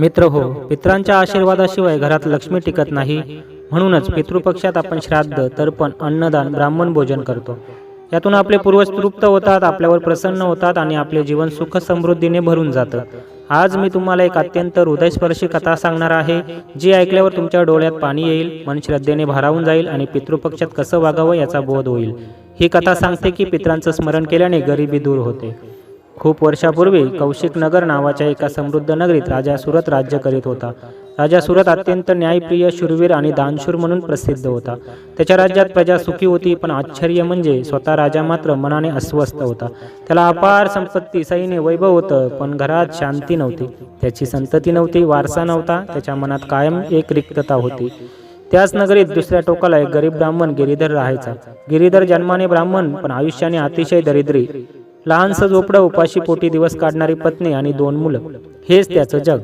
मित्र हो पित्रांच्या आशीर्वादाशिवाय घरात लक्ष्मी टिकत नाही. म्हणूनच पितृपक्षात आपण श्राद्ध तर्पण अन्नदान ब्राह्मण भोजन करतो. यातून आपले पूर्वज तृप्त होतात आपल्यावर प्रसन्न होतात आणि आपले जीवन सुख समृद्धीने भरून जातं. आज मी तुम्हाला एक अत्यंत हृदयस्पर्शी कथा सांगणार आहे जी ऐकल्यावर तुमच्या डोळ्यात पाणी येईल मन श्रद्धेने भारावून जाईल आणि पितृपक्षात कसं वागावं याचा बोध होईल. ही कथा सांगते की पित्रांचं स्मरण केल्याने गरिबी दूर होते. खूप वर्षापूर्वी कौशिक नगर नावाच्या एका समृद्ध नगरीत राजा सुरत राज्य करीत होता. राजा सुरत अत्यंत न्यायप्रिय शूरवीर आणि दानशूर म्हणून प्रसिद्ध होता. त्याच्या राज्यात प्रजा सुखी होती पण आश्चर्य म्हणजे स्वतः राजा मात्र मनाने अस्वस्थ होता. त्याला अपार संपत्ती सैन्य वैभव होतं पण घरात शांती नव्हती. त्याची संतती नव्हती वारसा नव्हता त्याच्या मनात कायम एक रिक्तता होती. त्याच नगरीत दुसऱ्या टोकाला एक गरीब ब्राह्मण गिरीधर राहायचा. गिरीधर जन्माने ब्राह्मण पण आयुष्याने अतिशय दरिद्री. लहानसं झोपडं उपाशी पोटी दिवस काढणारी पत्नी आणि दोन मुलं. हेच त्याचं जग.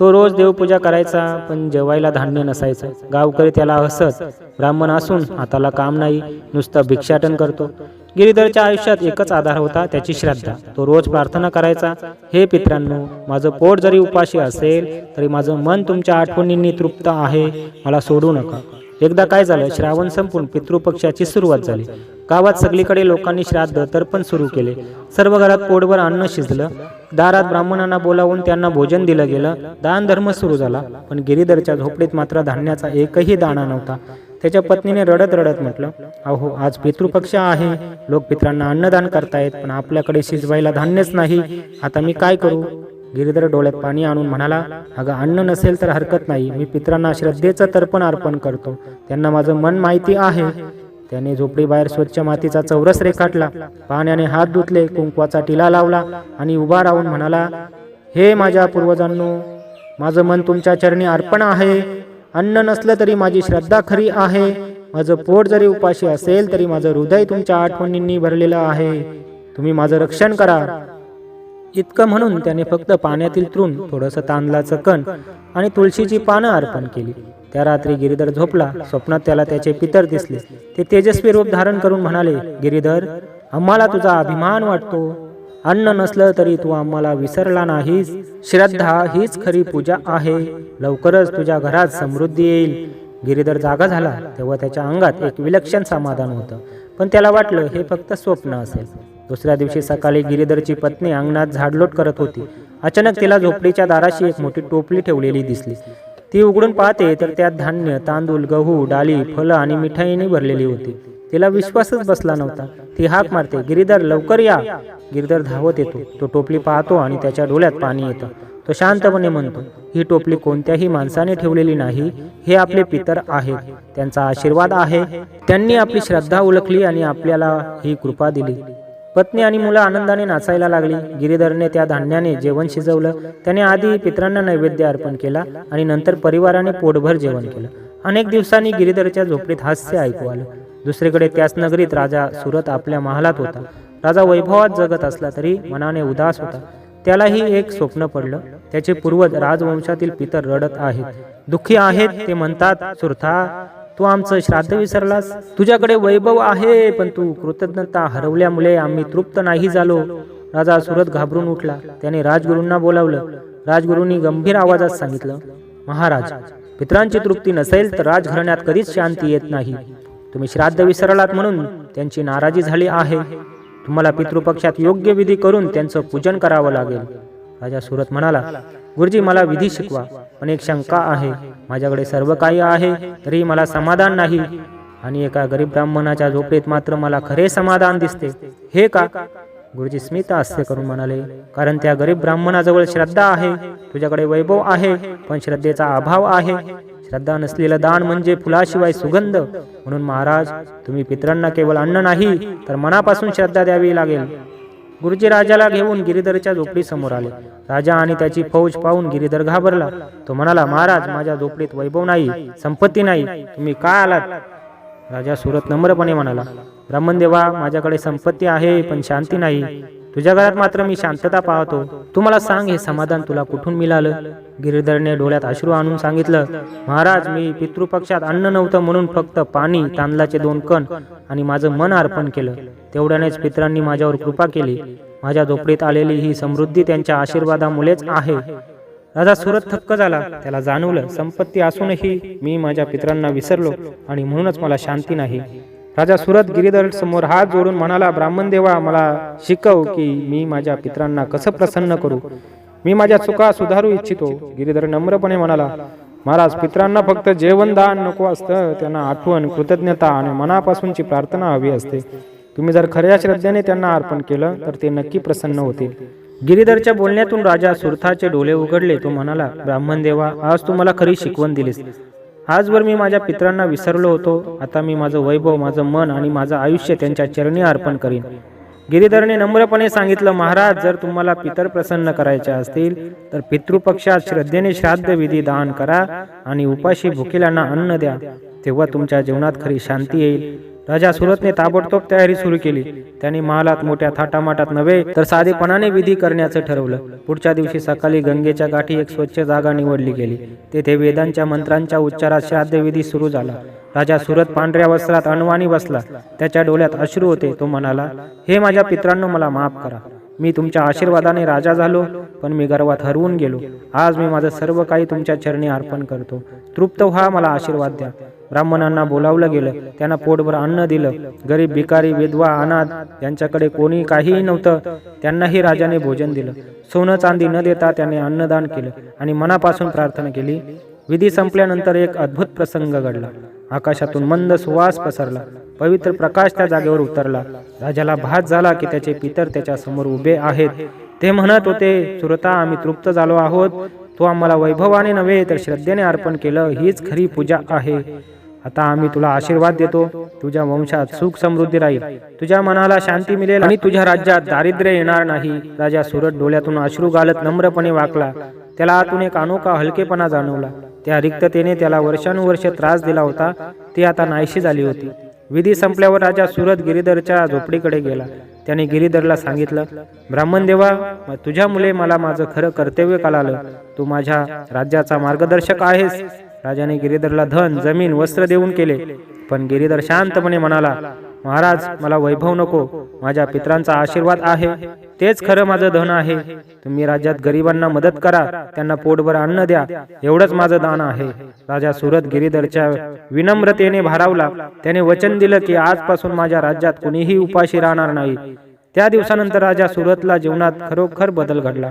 तो रोज देवपूजा करायचा पण जेवायला धान्य नसायचं. गावकरी त्याला हसत ब्राह्मण असून हाताला काम नाही नुसतं भिक्षाटन करतो. गिरीधरच्या आयुष्यात एकच आधार होता त्याची श्रद्धा. तो रोज प्रार्थना करायचा हे पित्रांनो माझं पोट जरी उपाशी असेल तरी माझं मन तुमच्या आठवणींनी तृप्त आहे. मला सोडू नका. एकदा काय झालं श्रावण संपून पितृपक्षाची सुरुवात झाली. गावात सगळीकडे लोकांनी श्राद्ध तर्पण सुरू केले. सर्व घरात पोटभर अन्न शिजलं. दारात ब्राह्मणांना बोलावून त्यांना भोजन दिलं गेलं. दान धर्म सुरू झाला. पण गिरीधरच्या झोपडीत मात्र धान्याचा एकही दाणा नव्हता. त्याच्या पत्नीने रडत रडत म्हटलं अहो आज पितृपक्ष आहे. लोक पित्रांना अन्नदान करतायत पण आपल्याकडे शिजवायला धान्यच नाही. आता मी काय करू? गिरीधर डोळ्यात पाणी आणून म्हणाला अगं अन्न नसेल तर हरकत नाही. मी पित्रांना श्रद्धेचं तर्पण अर्पण करतो. त्यांना माझं मन माहिती आहे. त्याने झोपडीबाहेर स्वच्छ मातीचा चौरस रेखाटला. पाण्याने हात धुतले कुंकवाचा टिला लावला आणि उभा राहून म्हणाला हे माझ्या पूर्वजांनो माझं मन तुमच्या चरणी अर्पण आहे. अन्न नसलं तरी माझी श्रद्धा खरी आहे. माझं पोट जरी उपाशी असेल तरी माझं हृदय तुमच्या आठवणींनी भरलेलं आहे. तुम्ही माझं रक्षण करा. इतकं म्हणून त्याने फक्त पाण्यातील तृण थोडंसं तांदळाचं कण आणि तुळशीची पानं अर्पण केली. त्या रात्री गिरीधर झोपला. स्वप्नात त्याला त्याचे पितर दिसले. ते तेजस्वी रूप धारण करून म्हणाले गिरीधर आम्हाला तुझा अभिमान वाटतो. अन्न नसलं तरी तू आम्हाला विसरला नाहीस. श्रद्धा हीच खरी पूजा आहे. लवकरच तुझ्या घरात समृद्धी येईल. गिरीधर जागा झाला. तेव्हा त्याच्या अंगात एक विलक्षण समाधान होतं. पण त्याला वाटलं हे फक्त स्वप्न असेल. दुसऱ्या दिवशी सकाळी गिरीधरची पत्नी अंगणात झाडलोट करत होती. अचानक तिला झोपडीच्या दाराशी एक मोठी टोपली ठेवलेली दिसली. ती उघडून पाहते तर त्यात धान्य तांदूळ गहू डाळी फळं आणि मिठाईने भरलेली होती. तिला विश्वासच बसला नव्हता. ती हाक मारते गिरीधर लवकर या. गिरीधर धावत येतो. तो टोपली पाहतो आणि त्याच्या डोळ्यात पाणी येतं. तो शांतपणे म्हणतो ही टोपली कोणत्याही माणसाने ठेवलेली नाही. हे आपले पितर आहेत. त्यांचा आशीर्वाद आहे. त्यांनी आपली श्रद्धा ओळखली आणि आपल्याला ही कृपा दिली. पत्नी आणि मुलं आनंदाने नाचायला लागली. गिरीधरने त्या धान्याने जेवण शिजवलं. त्याने आधी पित्रांना नैवेद्य अर्पण केला आणि नंतर परिवाराने पोटभर जेवण केलं. अनेक दिवसांनी गिरीधरच्या झोपडीत हास्य ऐकू आलं. दुसरीकडे त्याच नगरीत राजा सुरत आपल्या महालात होता. राजा वैभवात जगत असला तरी मनाने उदास होता. त्यालाही एक स्वप्न पडलं. त्याचे पूर्वज राजवंशातील पितर रडत आहेत. दुःखी आहेत ते म्हणतात सुरथा तू आमचं श्राद्ध विसरलास. तुझ्याकडे वैभव आहे पण तू कृतज्ञता हरवल्यामुळे आम्ही तृप्त नाही झालो. राजा सुरत घाबरून उठला. त्याने राजगुरूंना बोलावलं. राजगुरूंनी गंभीर आवाजात सांगितलं महाराज पित्रांची तृप्ती नसेल तर राजघराण्यात कधीच शांती येत नाही. तुम्ही श्राद्ध विसरलात म्हणून त्यांची नाराजी झाली आहे. तुम्हाला पितृपक्षात योग्य विधी करून त्यांचं पूजन करावं लागेल. राजा सुरत म्हणाला गुरुजी मला विधी शिकवा. पण एक शंका आहे. माझ्याकडे सर्व काही आहे तरी मला समाधान नाही. आणि एका गरीब ब्राह्मणाच्या झोपेत मात्र मला खरे समाधान दिसते. हे का? गुरुजी स्मित हास्य करून म्हणाले कारण त्या गरीब ब्राह्मणाजवळ श्रद्धा आहे. तुझ्याकडे वैभव आहे पण श्रद्धेचा अभाव आहे. श्रद्धा नसलेलं दान म्हणजे फुलाशिवाय सुगंध. म्हणून महाराज तुम्ही पितरांना केवळ अन्न नाही तर मनापासून श्रद्धा द्यावी लागेल. गुरुजी राजाला घेऊन गिरीधरच्या झोपडी समोर आले. राजा आणि त्याची फौज पाहून गिरीधर घाबरला. तो म्हणाला महाराज माझ्या झोपडीत वैभव नाही संपत्ती नाही तुम्ही का आलात? राजा सुरत नम्रपणे म्हणाला ब्राह्मणदेवा माझ्याकडे संपत्ती आहे पण शांती नाही. तुझ्या घरात मात्र मी शांतता पाहतो. तू मला सांग हे समाधान तुला कुठून मिळालं? गिरीधरने डोळ्यात अश्रू आणून सांगितलं महाराज मी पितृपक्षात अन्न नव्हतं म्हणून फक्त पाणी तांदळाचे दोन कण आणि माझं मन अर्पण केलं. तेवढ्यानेच पित्रांनी माझ्यावर कृपा केली. माझ्या झोपडीत आलेली ही समृद्धी त्यांच्या आशीर्वादामुळेच आहे. राजा सुरत थक्क झाला. त्याला जाणवलं संपत्ती असूनही मी माझ्या पितरांना विसरलो आणि म्हणूनच मला शांती नाही. राजा सुरत गिरीधर समोर हात जोडून म्हणाला ब्राह्मण देवा मला शिकव की मी माझ्या पित्रांना कसं प्रसन्न करू? मी माझ्या चुका सुधारू इच्छितो. गिरीधर नम्रपणे म्हणाला महाराज पितरांना फक्त जेवण दान नको असतं. त्यांना आठवण कृतज्ञता आणि मनापासूनची प्रार्थना हवी असते. तुम्ही जर खऱ्या श्रद्धेने त्यांना अर्पण केलं तर ते नक्की प्रसन्न होतील. गिरीधरच्या बोलण्यातून राजा सुरथाचे डोळे उघडले. तो म्हणाला ब्राह्मण देवा आज तू मला खरी शिकवण दिलीस. आजवर मी माझ्या पितरांना विसरलो होतो. आता मी माझं वैभव माझं मन आणि माझं आयुष्य त्यांच्या चरणी अर्पण करीन. गिरीधरने नम्रपणे सांगितलं महाराज जर तुम्हाला पितर प्रसन्न करायचे असतील तर पितृपक्षात श्रद्धेने श्राद्ध विधी दान करा आणि उपाशी भुकेल्यांना अन्न द्या. तेव्हा तुमच्या जीवनात खरी शांती येईल. राजा सुरतने ताबडतोब तयारी सुरू केली. त्यांनी महालात मोठ्या थाटामाटात नव्हे तर साधेपणाने विधी करण्याचं ठरवलं. पुढच्या दिवशी सकाळी गंगेच्या गाठी एक स्वच्छ जागा निवडली गेली. तेथे वेदांच्या मंत्रांच्या उच्चारात श्राद्धविधी सुरू झाला. राजा सुरत पांढऱ्या वस्त्रात अणवाणी बसला. त्याच्या डोळ्यात अश्रू होते. तो म्हणाला हे माझ्या पित्रांनो मला माफ करा. मी तुमच्या आशीर्वादाने राजा झालो पण मी गर्वात हरवून गेलो. आज मी माझं सर्व काही तुमच्या चरणी अर्पण करतो. तृप्त व्हा मला आशीर्वाद द्या. ब्राह्मणांना बोलावलं गेलं. त्यांना पोटभर अन्न दिलं. गरीब भिकारी विधवा अनाथ यांच्याकडे कोणी काहीही नव्हतं. त्यांनाही राजाने भोजन दिलं. सोनं चांदी न देता त्याने अन्नदान केलं आणि मनापासून प्रार्थना केली. विधी संपल्यानंतर एक अद्भुत प्रसंग घडला. आकाशातून मंद सुवास पसरला. पवित्र प्रकाश त्या जागेवर उतरला. राजाला भात झाला की त्याचे पितर त्याच्यासमोर उभे आहेत. ते म्हणत होते सुरता आम्ही तृप्त झालो आहोत. तो आम्हाला वैभवाने नव्हे तर श्रद्धेने अर्पण केलं. हीच खरी पूजा आहे. आता आम्ही तुला आशीर्वाद देतो. तुझ्या वंशात सुख समृद्धी राहील. तुझ्या मनाला शांती मिळेल आणि तुझ्या राज्यात दारिद्र्य येणार नाही. राजा सुरत डोळ्यातून अश्रू घालत नम्रपणे वाकला. त्याला आतून एक अनोखा हलकेपणा जाणवला. त्या रिक्ततेने त्याला वर्षानुवर्ष त्रास दिला होता. ती आता नाहीशी झाली होती. विधी संपल्यावर राजा सुरत गिरीधरच्या झोपडीकडे गेला. त्याने गिरीधरला सांगितलं ब्राह्मण देवा म- तुझ्या मुले मला माझं खरं कर्तव्य कळालं तू माझ्या राज्याचा मार्गदर्शक आहेस राजाने गिरीधरला धन जमीन वस्त्र देऊन केले. पण गिरीधर शांतपणे म्हणाला महाराज मला वैभव नको. माझ्या पित्रांचा आशीर्वाद आहे. तेच खरं माझं धन आहे. तुम्ही राज्यात गरिबांना मदत करा. त्यांना पोटभर अन्न द्या. एवढंच माझं दान आहे. राजा सुरत गिरीधरच्या विनम्रतेने भारावला. त्याने वचन दिलं की आजपासून माझ्या राज्यात कुणीही उपाशी राहणार नाही. त्या दिवसानंतर राजा सुरतला जीवनात खरोखर बदल घडला.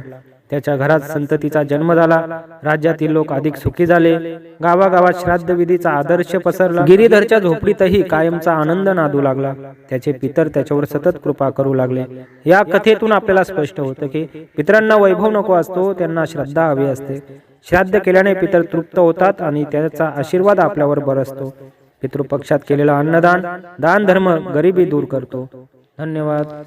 त्याच्या घरात संततीचा जन्म झाला. राज्यातील लोक अधिक सुखी झाले. गावागावात श्राद्ध विधीचा आदर्श पसरला. गिरीधरच्या झोपडीतही कायमचा आनंद नादू लागला. त्याचे पितर त्याच्यावर सतत कृपा करू लागले. या कथेतून आपल्याला स्पष्ट होतं की पितरांना वैभव नको असतो त्यांना श्रद्धा हवी असते. श्राद्ध केल्याने पितर तृप्त होतात आणि त्याचा आशीर्वाद आपल्यावर बरसतो पितृपक्षात केलेला अन्नदान दान धर्म गरिबी दूर करतो. धन्यवाद.